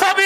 Sabina